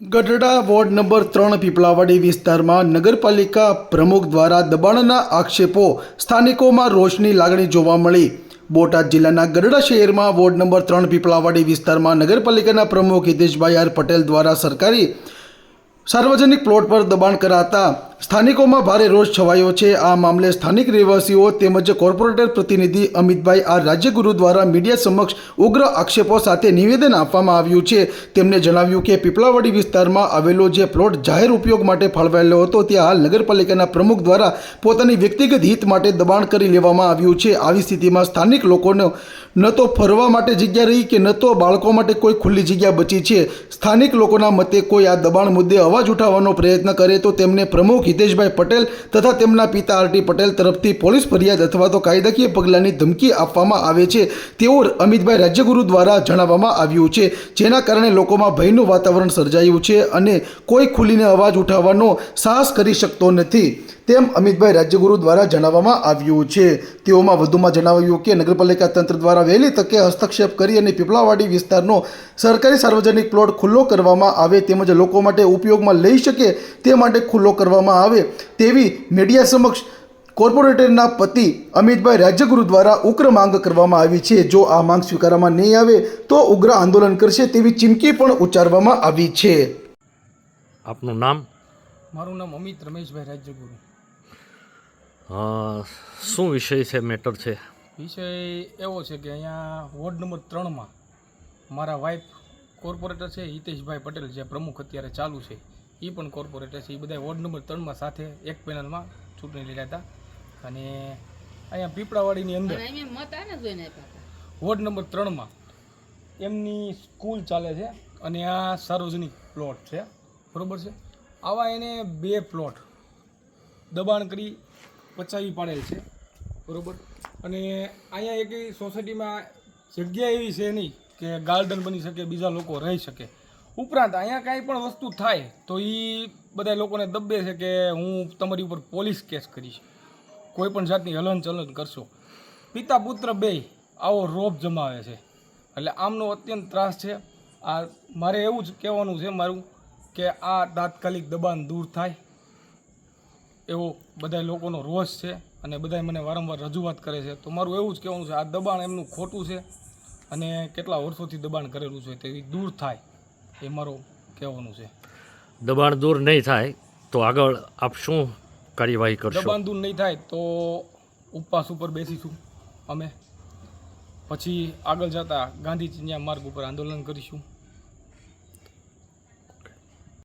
Gadhada ward number ત્રણ પીપળાવાડી વિસ્તારમાં નગરપાલિકા પ્રમુખ દ્વારા દબાણના આક્ષેપો સ્થાનિકોમાં રોષની લાગણી જોવા મળી. બોટાદ જિલ્લાના ગઢડા શહેરમાં વોર્ડ નંબર ત્રણ પીપળાવાડી વિસ્તારમાં નગરપાલિકાના પ્રમુખ હિતેશભાઈ આર પટેલ દ્વારા સરકારી સાર્વજનિક પ્લોટ પર દબાણ કરાતા સ્થાનિકોમાં ભારે રોષ છવાયો છે. આ મામલે સ્થાનિક રહેવાસીઓ તેમજ કોર્પોરેટર પ્રતિનિધિ અમિતભાઈ આ રાજ્યગુરુ દ્વારા મીડિયા સમક્ષ ઉગ્ર આક્ષેપો સાથે નિવેદન આપવામાં આવ્યું છે. તેમણે જણાવ્યું કે પીપળાવાડી વિસ્તારમાં આવેલો જે પ્લોટ જાહેર ઉપયોગ માટે ફાળવાયેલો હતો ત્યાં હાલ નગરપાલિકાના પ્રમુખ દ્વારા પોતાની વ્યક્તિગત હિત માટે દબાણ કરી લેવામાં આવ્યું છે. આવી સ્થિતિમાં સ્થાનિક લોકોનો ન તો ફરવા માટે જગ્યા રહી કે ન તો બાળકો માટે કોઈ ખુલ્લી જગ્યા બચી છે. સ્થાનિક લોકોના મતે કોઈ આ દબાણ મુદ્દે અવાજ ઉઠાવવાનો પ્રયત્ન કરે તો તેમને પ્રમુખ હિતેશભાઈ પટેલ તથા તેમના પિતા આરટી પટેલ તરફથી પોલીસ ફરિયાદ અથવા તો કાયદાકીય પગલાંની ધમકી આપવામાં આવે છે તેવું અમિતભાઈ રાજ્યગુરુ દ્વારા જણાવવામાં આવ્યું છે. જેના કારણે લોકોમાં ભયનું વાતાવરણ સર્જાયું છે અને કોઈ ખુલીને અવાજ ઉઠાવવાનો સાહસ કરી શકતો નથી. તેમ અમિતભાઈ રાજ્યગુરુ દ્વારા જણાવવામાં આવ્યું છે. તેઓમાં વધુમાં જણાવ્યું કે નગરપાલિકા તંત્ર દ્વારા વહેલી તકે હસ્તક્ષેપ કરી અને પીપળાવાડી વિસ્તારનો સરકારી સાર્વજનિક પ્લોટ ખુલ્લો કરવામાં આવે તેમજ લોકો માટે ઉપયોગમાં લઈ શકે તે માટે ખુલ્લો કરવામાં આવે તેવી મીડિયા સમક્ષ કોર્પોરેટરના પતિ અમિતભાઈ રાજ્યગુરુ દ્વારા ઉગ્ર માંગ કરવામાં આવી છે. જો આ માંગ સ્વીકારવામાં નહીં આવે તો ઉગ્ર આંદોલન કરશે તેવી ચીમકી પણ ઉચ્ચારવામાં આવી છે. આપનું નામ? મારું નામ અમિત રમેશભાઈ રાજ્યગુરુ. શું વિષય છે મેટર છે? વિષય એવો છે કે અહીંયા વોર્ડ નંબર ત્રણમાં મારા વાઇફ કોર્પોરેટર છે હિતેશભાઈ પટેલ જે પ્રમુખ અત્યારે ચાલુ છે એ પણ કોર્પોરેટર છે. એ બધા વોર્ડ નંબર ત્રણમાં સાથે એક પેનલમાં ચૂંટણી લડ્યા હતા. અને અહીંયા પીપળાવાડીની અંદર વોર્ડ નંબર ત્રણમાં એમની સ્કૂલ ચાલે છે અને આ સાર્વજનિક પ્લોટ છે. બરોબર છે? આવા એને બે પ્લોટ દબાણ કરી પચાવી પાડેલ છે. બરાબર? અને અહીંયા એક સોસાયટીમાં જગ્યા એવી છે નહીં કે ગાર્ડન બની શકે, બીજા લોકો રહી શકે. ઉપરાંત અહીંયા કાંઈ પણ વસ્તુ થાય તો એ બધા લોકોને દબે છે કે હું તમારી ઉપર પોલીસ કેસ કરીશ. કોઈ પણ જાતની હલન ચલન કરશો. પિતા પુત્ર બે આવો રોપ જમાવે છે. એટલે આમનો અત્યંત ત્રાસ છે. આ મારે એવું જ કહેવાનું છે મારું કે આ તાત્કાલિક દબાણ દૂર થાય. એવો બધા લોકોનો રોષ છે અને બધા મને વારંવાર રજૂઆત કરે છે. તો મારું એવું જ કહેવાનું છે આ દબાણ એમનું ખોટું છે અને કેટલા વર્ષોથી દબાણ કરેલું છે તે દૂર થાય એ મારું કહેવાનું છે. દબાણ દૂર નહીં થાય તો આગળ આપ શું કાર્યવાહી કરશો? દબાણ દૂર નહીં થાય તો ઉપવાસ ઉપર બેસીશું અમે. પછી આગળ જતા ગાંધી ચિંધ્યા માર્ગ ઉપર આંદોલન કરીશું.